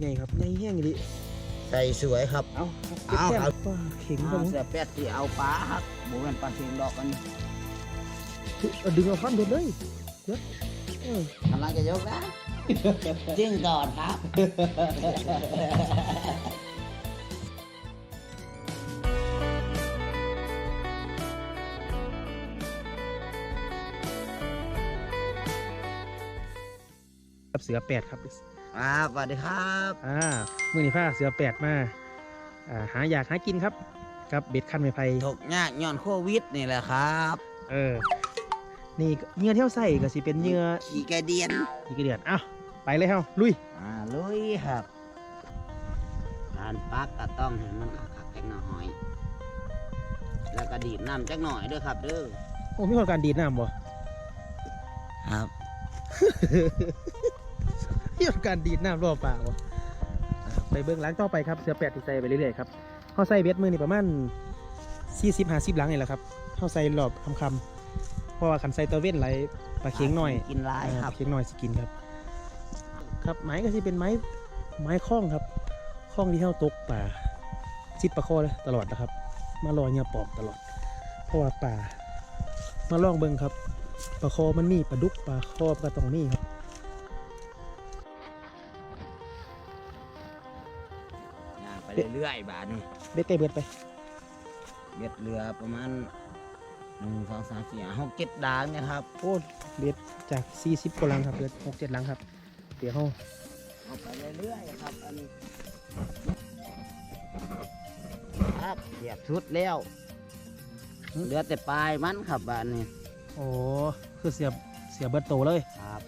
ใหญ่ครับใหญ่แห้งเลยใส่สวยครับ เอาเอาแก้มเอาปลาเข็งคเอารับผมเสียแปดที่เอาปลาครับบ่แม่นปลาเค็งดอกกันเอาดึงเอาพันเด็ดเลยเดี๋ยวเออกำลังจะยกนะจิ้งก่อนครับครับเสือแปดครับ ครับสวัสดีครับอ่ามือนี้ผ้าเสือแปดมาอ่าหาอยากหากินครับครับเบ็ดขั้นไม้ไผ่ถกยากย้อนโควิดนี่แหละครับเออนี่เหงื่อเที่ยวใส่ก็สิเป็นเหงื่อขี่กระเดียนอีกเดือนเอ้าไปเลยเฮาลุยอ่าลุยครับการปักก็ต้องให้มันขักๆจักหน่อย แล้วก็ดีดน้ำจักหน่อยด้วยครับเด้อโอ้มีคนการดีดน้ำบ่ครับ มีคนการดีดน้ำรอบปากบ่อ่าไปเบื้องหลังต่อไปครับเสือแปดที่ใส่ไปเรื่อยๆครับเขาใส่เบ็ดมือนี่ประมาณ40 50หลังนี่แหละครับเขาใส่รอบคำๆเพราะว่าคันใส่ตะเว้นไหลปลาเค็งหน่อยกินลายครับเค็งหน่อยสิกินครับ ครับไม้ก็สิเป็นไม้ไม้คล้องครับคล้องที่เท่าตกป่าชิดปลาคอเลยตลอดนะครับ มาลอยเงียปอบตลอด เพราะว่าป่ามาลองเบิ่งครับปลาคอมันมีปลาดุกปลาคอก็ต้องมีครับ เรื่อยๆบาทนี่เบ็ดใกล้เบิดไปเบ็ดเรือประมาณหนึ่งสองสามสี่ห้าหกเจ็ดดางเนะครับโอ้เบ็ดจาก40กว่าลังครับเบ็ดหกเจ็ดลังครับเดี๋ยวเขาเอาไปเรื่อยๆครับอันนี้ครับเสียบชุดแล้วเหลือแต่ปลายมันครับบานนี้โอ้คือเสียบเสียบเบิดโตเลยครับ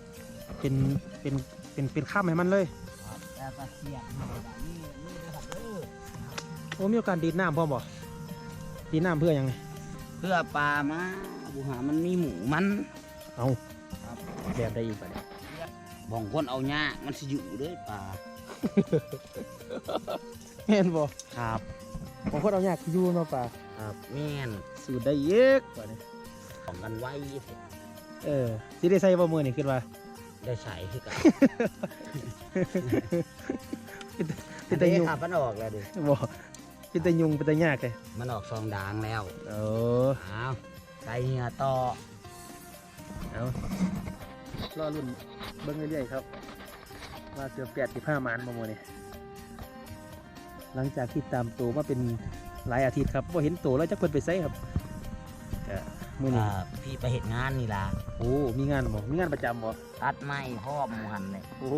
เป็นเป็นเป็นเป็นข้ามให้มันเลยครับแล้วก็เสียบให้แบบนี้ อ้มีโอกาสดีดน้ำพร้อมบ่ดีดน้ำเพื่อหยังไงเพื่อปลามาบุหามันมีหมูมันเอาครับแบบได้อีกปะเนี่ยบางคนเอาหญ้ามันสิอยู่เด้วยปลาเห็นบ่ครับผมก็เอาอยากอยู่เนาะป่าครับแม่นสูตรได้เยอะกว่านี้ของกันไว้สิเออสิได้ใส่บ่มือนี่คิดว่าได้ใส่คือกันเป็นตายุงขับมันออกแล้วดิบ่ เป็นตายุงเป็นตายากเลยมันออกซองดางแล้วเออเอาใส่เหียต่อเอารอรุ่นเบิ่งเรื่อยๆครับ ว่าเสือแปดสิบห้ามันบ่มือนี่หลังจากที่ตามตัวมาเป็นหลายอาทิตย์ครับบ่เห็นตัวแล้วจักเพิ่นไปไสครับก็มื้อนี้อ่าพี่ไปเห็นงานนี่ล่ะโอ้ มีงานบ่มีงานประจำบ่ตัดไม้พร้อมหมูหันเลยโอ้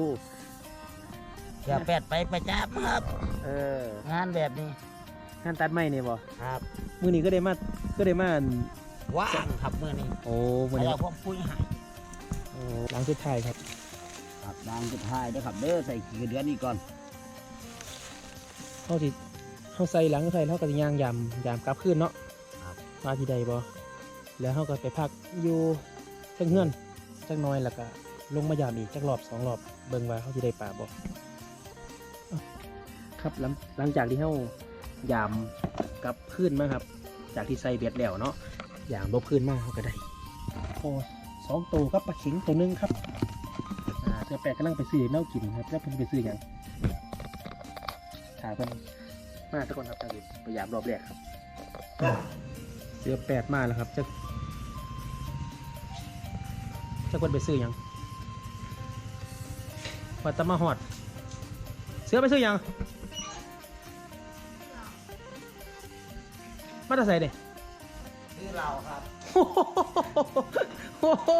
เดี๋ยวแปดไปประจับครับ เออ งานแบบนี้ งานตัดไม้นี่บ่ครับมื้อนี้ก็ได้มาก็ได้มาอันว่างครับเมื่อนี้โอ้มื้อนี้เราพวกปุ้ยใหายโอ้หลังสุดท้ายครับครับดางสุดท้ายเด้อครับเด้อใส่ขี้กระเดือนนี่ก่อนเขาสิเขาใส่หลังใส่เขาก็จะย่างยามยามกลับคืนเนาะครับมาที่ใดบ่แล้วเขาก็ไปพักอยู่จังเฮือนจังน้อยแล้วก็ลงมายามอีกจักรอบสองรอบเบิ่งว่าเขาที่ได้ปลาบ่อ้าวครับหลังหลังจากที่เขา ยามกลับคืนมาครับ จากที่ใส่เบ็ดแล้วเนาะยามลบคืนมาเขาก็ได้โอ้สองตัวกับปลาเข็งตัวหนึงครับอ่าเสือแปลกกำลังไปซื้อเน่ากินครับแล้วเพิ่นไปซื้อหยังถามกันมาทุกคนครับทางนี้พยายามรอบแรกครับเสือแปดมาแล้วครับจะจะคนไปซื้อหยังวัดตะมาหอด เสือไปซื้อหยัง มาจะใส่เด้ซื้อเราครับ โอ้โห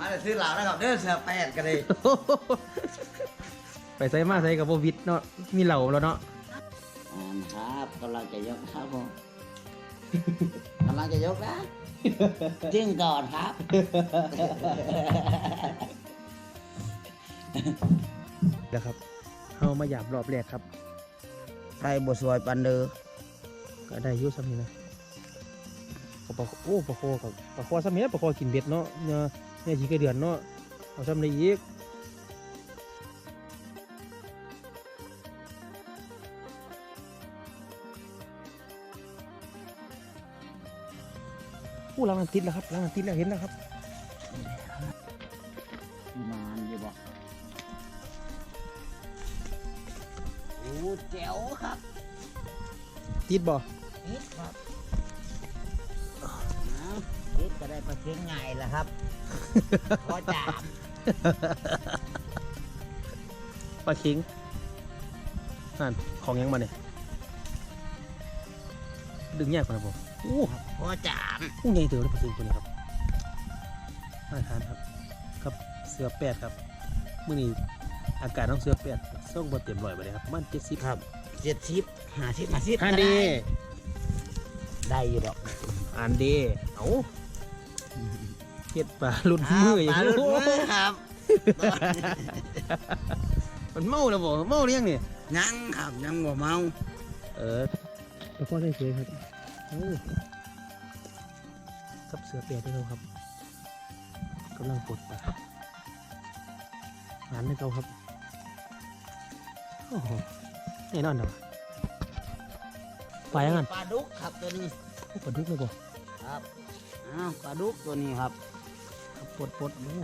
มาแต่ซื้อเรานะครับเด้อเสือแปดกันเลยไปใส่มาใส่กับโบวิดเนาะมีเหล่าแล้วเนาะอ่าครับกำลังจะยกครับผมกำลังจะยกนะจิ้งก่อนครับแล้วครับเอามาหยามรอบแรกครับใส่บสวยปันเดอ ก็ได้อยุ่ซ้ำนี่นะก็ปลาโอ้ปลาโคกับปลาโคซ้ำนี้ปลาโคกินเบ็ดเนาะเนี่ยเนี่ยจีกระเดือนเนาะเอาซ้ำได้อีกอู้ล้างน้ำติดแล้วครับล้างน้ำติดแล้วเห็นแล้วครับนานอยู่บอกปูแจ๋วครับ ติดบ่ นิดครับเอานิดก็ได้ปลาเค็งง่ายแล้วครับพอจามปลาคิงนั่นของยังมาเนี่ยดึงแยกมาครับผมโอ้พอจามผู้ใหญ่เติบเลยปลาคิงตัวนี้ครับน่าทานครับครับเสือแปดครับมื่อนี้อากาศต้องเสือแปดส่งบนเต็มร้อยไปเลยครับประมันเจ็ดสิบครับเจ็ดสิบห้าสิบห้าสิบอันดี ได้อยู่ดอกอันดีเอาเฮ็ดปลาลุ่นอ้ามืวออีปกลาลุดมือครับ มันเมาแล้วบ่เมาเรียงนี่ยังครับยังบ่เมา เออแล้วก็ได้เสียครับโอ้กับเสือเปียกด้วยครับกำลังปลดปลาหานให้เขาครับ โอ้โหแน่นอนเนาะป ลายังไงปลาดุกครับตัวนี้ปลาดุกเลยบ่ครับอ้าวปลาดุกตัวนี้ครับครับปลดปลดโอ้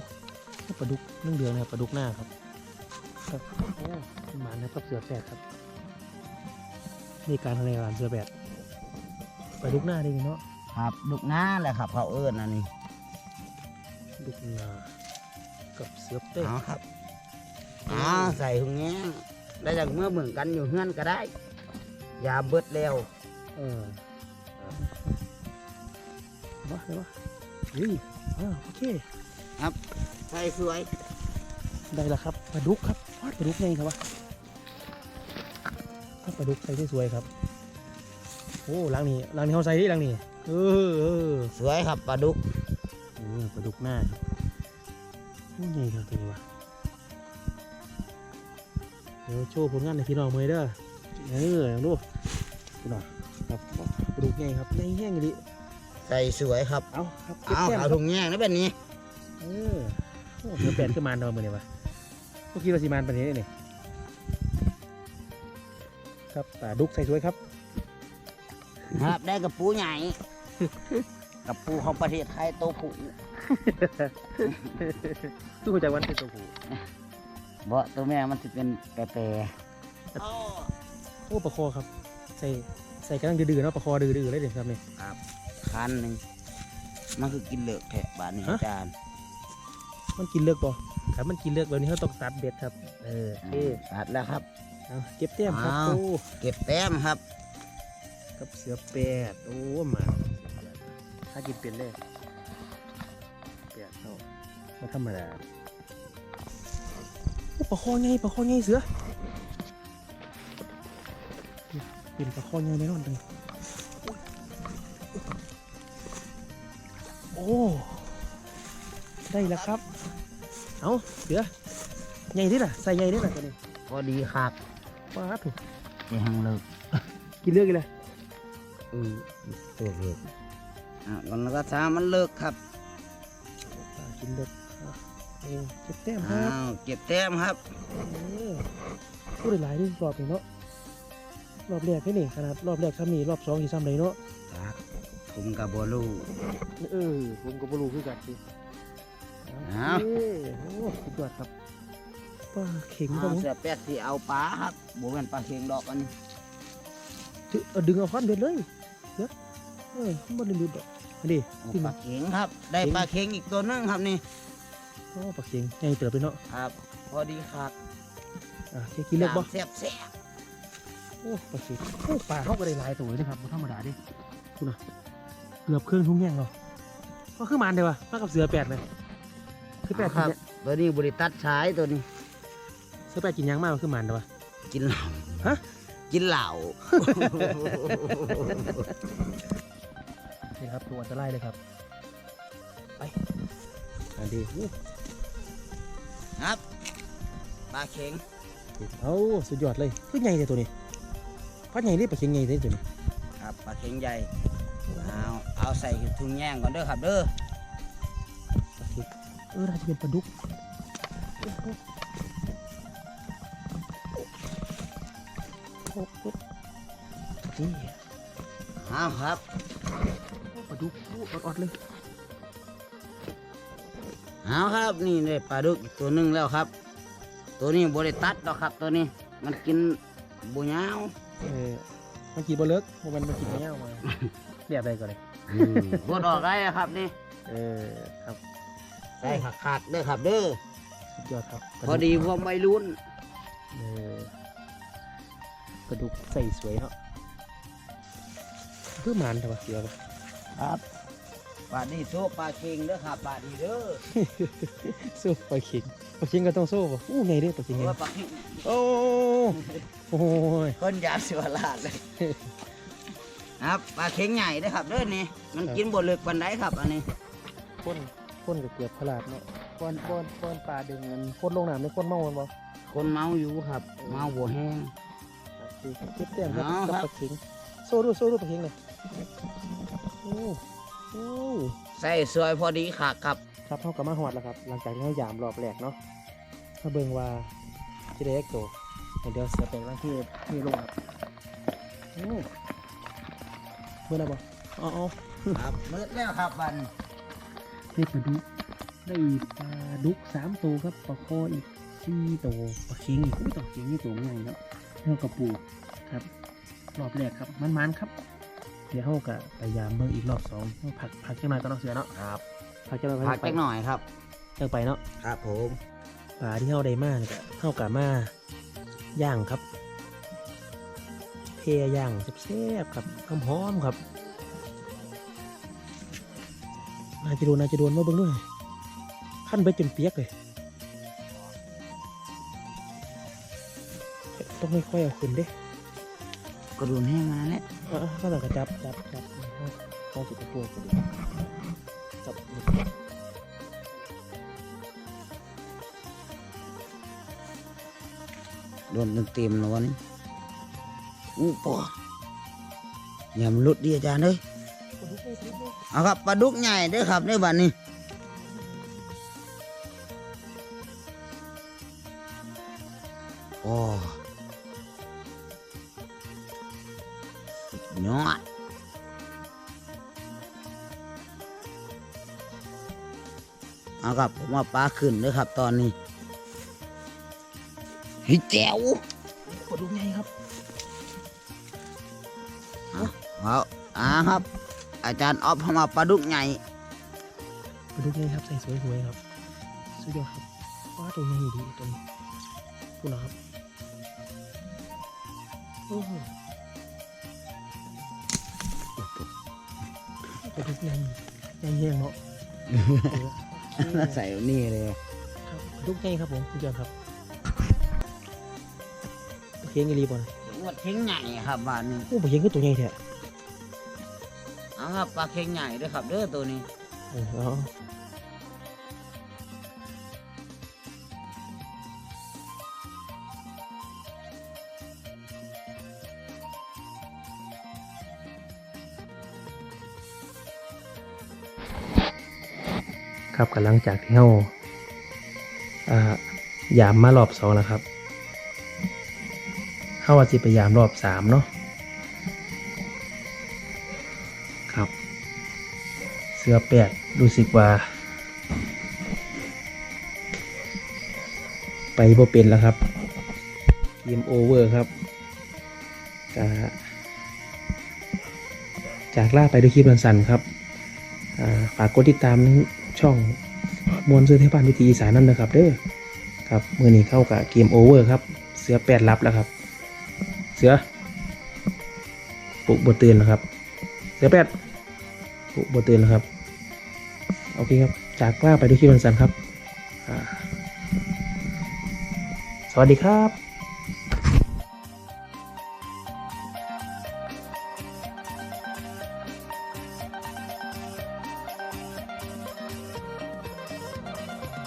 ปลาดุกเรื่องเดืองนะครับปลาดุกหน้าครับครับโอ้หมานะครับเสือแปดครับนี่การทำในร้านเสือแปดปลาดุกหน้าได้ไงเนาะครับดุกหน้าแหละครับเขาเอิ้นอันนี้ดุกหน้ากับเสือแปดเอาครับอ้าวใส่ถุงแง้งได้จากเมื่อเบิ่งกันอยู่เฮือนก็ได้อย่าเบิดแล้ว เออวะเห็นปะเฮ้ยอ่าโอเคใส่สวย ได้แล้วครับปลาดุกครับวาดปลาดุกไงครับวะถ้าปลาดุกใส่ได้สวยครับ โอ้ล้างนี่ล้างนี่เขาใส่ดิล้างนี่เออสวยครับปลาดุกเออปลาดุกหน้าครับโอ้ใหญ่ครับตัวนี้วะเดี๋ยวโชว์ผลงานในพี่น้องมือเด้อเอออย่างดูพี่น้อง ครับปลาดุกใหญ่ครับใหญ่แห้งเลยใส่สวยครับ เอาครับเก็บเอาแก้มคเอารับถุงแง้งนะแบบนี้ เออโอ้เดี๋ยวแปดขึ้นมาดอมมือเนี่ยวะเมื่อกี้ว่าสีมานปานนี้นี่ครับปลาดุกใส่สวยครับครับ ได้กับปูใหญ่ กับปูของประเทศไทยโตผูตู้หัวใจวันเป็นตัวผู้บ่ตัวแม่มันจะเป็นแปรโอ้ปลาคอครับ ใส่ ใส่กระดังดื้อๆเนาะปลาคอดื้อๆเลยเด็ดครับนี่ๆคันหนึ่งมันคือกินเหลือกแทะบาทนี้ฮะอาจารย์มันกินเลือกบ่ครับมันกินเลือกแบบนี้เขาต้องตัดเบ็ดครับ เออโอเคตัดแล้วครับ เอาเก็บแต้มครับอ้าว โอ้เก็บแต้มครับกับเสือแปดโอ้หมาถ้ากินเป็นเลยแปดเท่าไม่ธรรมดาโอ้ปลาคอไงปลาคอไงเสือ เป็นปลาคอไงแน่นอนเลยโอ้ ได้แล้วครับ เอาเสือใหญ่ดิล่ะใส่ใหญ่ดิล่ะตัวนี้พอดีครับว้าถูกที่หังเลิกกินเลือกกันเลยอืมตัวเลิกอะมันก็ช้ามันเลิกครับกินเลือกเออเก็บแต้มครับเก็บแต้มครับเออพูดได้หลายนี่รอบนี้เนาะ รอบแรกแค่นี่ขนาดรอบแรกซ้ำนี่รอบสองที่ซ้ำเลยเนาะครับผมกับโบลูเออผมก็บ่รู้คือกันสิอ้าวโอเคโอ้สุดยอดครับปลาเข็งครับอ้าวผมเสียแป๊ดที่เอาปลาครับบเป็นปลาเค็งดอกอันนี้ถือเอาดึงเอาฟันเบ็ดเลยเดี๋ยวเออมันดึงดูดดอกอันนี้โอ้ที่ปมัลานเค็งครับ ได้ปลาเค็งอีกตัวนึงครับนี่โอ้ปลาเข็งใหญ่เติบเลยเนาะครับ พอดีครับอะแค่กินเลือกบ่แซ่บแซ่บ โอ้ปลาเข็งโอ้ปลาเขาก็ได้หลายตัวเลยนะครับบ่ธรรมดาเดิคุณน่ะเกือบเครื่องทุ่งแย่งเราก็คือมันเดียววะมากับเสือแปดเลยคือแปดคกินรับ เนี่ยตัวนี้บริตัดใช้ตัวนี้ เสือแปดกินหยังมากกว่าคือมันเดียววะ กินเหล้าฮะ กินเหล้า นี่ครับตัวอันตรายเลยครับ ไปอันดีอู้ครับปลาเค็งเอาสุดยอดเลยคือใหญ่เลยตัวนี้ พัดใหญ่เลยปลาเข็งใหญ่เลยตัวนี้ครับปลาเค็งใหญ่เอาเอาใส่ถุงแยงก่อนเด้อครับเด้อปลาเข็งเออน่าจะเป็นปลาดุกโอ้โหโอ้โหนี่เอาครับโอ้ปลาดุกโอ้ออดๆเลยเอาครับนี่ได้ปลาดุกอีกตัวหนึงแล้วครับ ตัวนี้บริตัดดอกครับตัวนี้มันกินบุญยาว เออมันกินบ่เลิกบ่แมันมันกินไม่เอามาเรียบได้ก่อนเลยบดออกได้ครับนี่เออครับใส่ขาดๆเด้อครับเด้อสุดยอดครับพอดีพวกไม่รุ่นเออกระดูกใส่สวยเนาะคือหมันแต่ว่าเสือปะครับ บาดนี้โซปลาเค็งเด้อครับบาดนี้เด้อสู้ปลาเข็งปลาเข็งก็ต้องสู้ปะอู้ไงเด้อปลาเข็งเพไงราะว่าปลาเค็งโอ้โอ้ยคนยาสิวลาดเลย ครับปลาเค็งใหญ่เด้อครับเด้อนี่มันกินบ่ลึกปานใดครับอันนี้พ่นพ่นกับเกือบพลาดเนาะพ่นพ่นพ่นปลาดึงมันพ่นลงน้ำไม่พ่นเมามันบ่คนเมาอยู่ครับ เมาบ่แห้งครับดีครับเก็บแต้มครับเอากับครับปลาเข็งโซ่ดูโซ่ดูปลาเข็งเลยโอ้ โอ้ใส่สวยพอดีค่ะครับ ครับเท่ากับมาหอดแล้วครับ หลังจากที่เรายามรอบแรกเนาะมาเบิ่งว่าที่ได้เอ็กโตเดี๋ยวเสียไปบ้างที่ที่ลงครับโอ้เมื่อไหร่บ่อ๋ออ๋อครับมืดแล้วครับบันได้ปลาดุกได้ปลาดุกสามตัวครับปลาคออีกสี่ตัวปลาเค็งอีกอุ้ยตัวเค็งนี่ตัวใหญ่เนาะเท่ากับปูครับ รอบแรกครับมันๆครับ เดี๋ยวเฮากับพยายามเบิ่งอีกรอบสองเอาผักผักจังหน่อยก็ต้องเสือเนาะครับผักจังหน่อยพักจักหน่อยครับจังไปเนาะครับผมปลาที่เฮาได้มาเนี่ยก็เฮากะมาย่างครับเพย่างแซ่บๆครับหอมๆครับน่าจะโดนน่าจะโดนมาเบิ่งด้วยขั้นไปจนเปียกเลยต้องค่อยๆเอาขึ้นเด้ก ระดูนแห้งมาแล้วอะก็ต้องกระจับจับจับเอาเอาสุดตัวกันจับโดนเต็มๆแล้ววันนี้อู้ปออย่ามันลุดดิอาจารย์เอ้ยเอาครับปลาดุกใหญ่เด้อครับในบัดนี้โอ้ ยอดเอาครับผมว่าปลาขึ้นเด้อครับ ตอนนี้เฮ้ยแจ๋วปลาดุกใหญ่ครับเอาอ่าครับ อาจารย์ออฟเข้ามาปลาดุกใหญ่ปลาดุกใหญ่ครับใส่สวยๆครับสุดยอดครับว้าตัวใหญ่ดีตัวนี้คุณนะครับโอ้โห ปลาดุกใหญ่ใหญ่แห้งเนาะเออโอเคใส่นี่เลยครับปลาดุกใหญ่ครับผมสุดยอดครับปลาเคียงอีรีบอลว่าเข่งใหญ่ครับบ้านนี้โอ้ปลาเคียงคือตัวใหญ่แท้เอาครับปลาเข่งใหญ่ด้วยครับเด้อตัวนี้เออ ครับกำลังจากที่เฮาอ่ายามมารอบสองแล้วครับเฮาว่าสิไปยามรอบสามเนาะครับ เสื้อแปดรู้สึกว่า ไปบ่เป็นแล้วครับเกมโอเวอร์ครับกะจากล่าไปด้วยคลิปสั้นๆครับ ฝากกดติดตาม ช่องมวลซื้อเทพานวิธีอีสานนั่นนะครับเด้อครับมือนี้เข้ากับเกมโอเวอร์ครับ เสือแปดรับแล้วครับ เสือปุกบตื่นแล้วครับ เสือแปดปุกบตื่นแล้วครับโอเคครับ จากกล่าไปด้วยคลิปสั้นครับ สวัสดีครับ